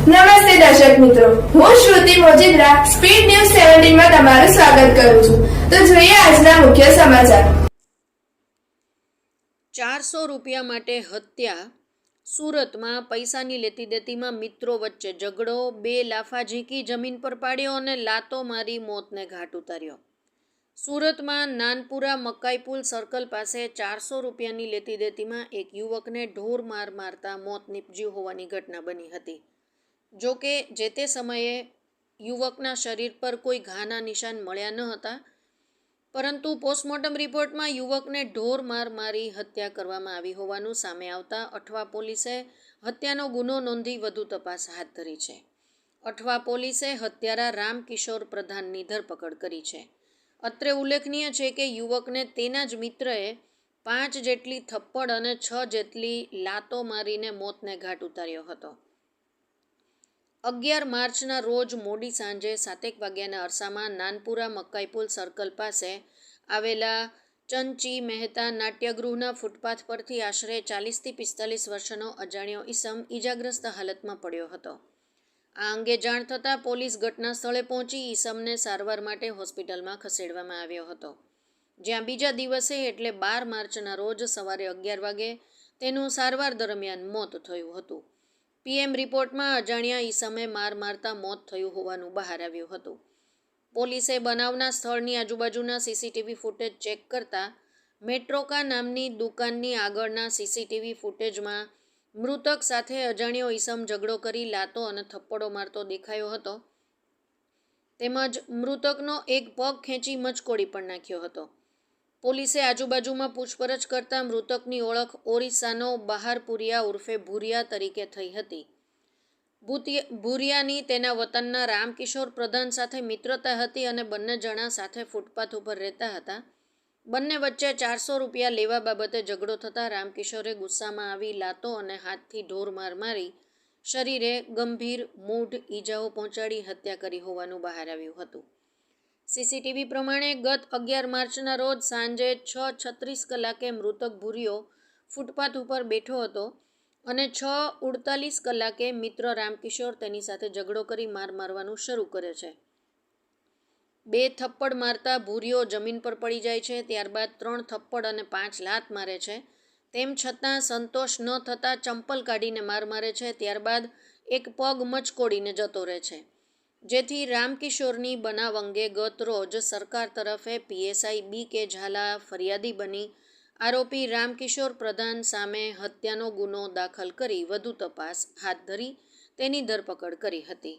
નમસ્તે દર્શક મિત્રો. હું શ્રુતિ મોજીદ્રા, સ્પીડ ન્યૂઝ સેવન્ટીનમાં તમારું સ્વાગત કરું છું. તો જોઈએ આજના મુખ્ય સમાચાર. ચારસો રૂપિયા માટે હત્યા, સુરતમાં પૈસાની લેતી દેતીમાં મિત્રો વચ્ચે ઝઘડો, બે લાફા ઝીંકી જમીન પર પાડ્યો અને લાતો મારી મોતને ઘાટ ઉતાર્યો. સુરતમાં નાનપુરા મકાઈપુલ સર્કલ પાસે ચારસો રૂપિયાની લેતી દેતીમાં એક યુવકને ઢોર માર મારતા મોત નીપજ્યું હોવાની ઘટના બની હતી. જો કે જે તે સમયે યુવકના શરીર પર કોઈ ઘાના નિશાન મળ્યા ન હતા, પરંતુ પોસ્ટમોર્ટમ રિપોર્ટમાં યુવકને ઢોર માર મારી હત્યા કરવામાં આવી હોવાનું સામે આવતા અઠવા પોલીસે હત્યાનો ગુનો નોંધી વધુ તપાસ હાથ ધરી છે. અઠવા પોલીસે હત્યારા રામકિશોર પ્રધાનની ધરપકડ કરી છે. અત્રે ઉલ્લેખનીય છે કે યુવકને તેના જ મિત્રએ પાંચ જેટલી થપ્પડ અને છ જેટલી લાતો મારીને મોતને ઘાટ ઉતાર્યો હતો. અગિયાર માર્ચના રોજ મોડી સાંજે સાતેક વાગ્યાના અરસામાં નાનપુરા મકાઈપુલ સર્કલ પાસે આવેલા ચંચી મહેતા નાટ્યગૃહના ફૂટપાથ પરથી આશરે ચાલીસથી પિસ્તાલીસ વર્ષનો અજાણ્યો ઈસમ ઈજાગ્રસ્ત હાલતમાં પડ્યો હતો. આ અંગે જાણ થતાં પોલીસ ઘટના સ્થળે પહોંચી ઈસમને સારવાર માટે હોસ્પિટલમાં ખસેડવામાં આવ્યો હતો. જ્યાં બીજા દિવસે એટલે બાર માર્ચના રોજ સવારે અગિયાર વાગે તેનું સારવાર દરમિયાન મોત થયું હતું. પીએમ રિપોર્ટમાં અજાણ્યા ઈસમે માર મારતા મોત થયું હોવાનું બહાર આવ્યું હતું. પોલીસે બનાવના સ્થળની આજુબાજુના સીસીટીવી ફૂટેજ ચેક કરતા મેટ્રોકા નામની દુકાનની આગળના સીસીટીવી ફૂટેજમાં મૃતક સાથે અજાણ્યો ઈસમ ઝઘડો કરી લાતો અને થપ્પડો મારતો દેખાયો હતો. તેમજ મૃતકનો એક પગ ખેંચી મચકોડી પણ નાખ્યો હતો. પોલીસે આજુબાજુમાં પૂછપરછ કરતા મૃતકની ઓળખ ઓરિસ્સાનો બહારપુરિયા ઉર્ફે ભુરિયા તરીકે થઈ હતી. ભૂરિયાની તેના વતનના રામકિશોર પ્રધાન સાથે મિત્રતા હતી અને બંને જણા સાથે ફૂટપાથ ઉપર રહેતા હતા. બંને વચ્ચે ચારસો રૂપિયા લેવા બાબતે ઝઘડો થતાં રામકિશોરે ગુસ્સામાં આવી લાતો અને હાથથી ઢોર માર મારી શરીરે ગંભીર મૂઢ ઈજાઓ પહોંચાડી હત્યા કરી હોવાનું બહાર આવ્યું હતું. સીસીટીવી પ્રમાણે ગત અગિયાર માર્ચના રોજ સાંજે છ છત્રીસ કલાકે મૃતક ભૂરિયો ફૂટપાથ ઉપર બેઠો હતો અને છ ઉડતાલીસ કલાકે મિત્ર રામકિશોર તેની સાથે ઝઘડો કરી માર મારવાનું શરૂ કરે છે. બે થપ્પડ મારતા ભૂરિયો જમીન પર પડી જાય છે, ત્યારબાદ ત્રણ થપ્પડ અને પાંચ લાત મારે છે. તેમ છતાં સંતોષ ન થતાં ચંપલ કાઢીને માર મારે છે, ત્યારબાદ એક પગ મચકોડીને જતો રહે છે. જેથી રામકિશોરની બનાવ અંગે ગત રોજ સરકાર તરફે પીએસઆઈ બી કે ઝાલા ફરિયાદી બની. આરોપી રામકિશોર પ્રધાન સામે હત્યાનો ગુનો દાખલ કરી વધુ તપાસ હાથ ધરી તેની ધરપકડ કરી હતી.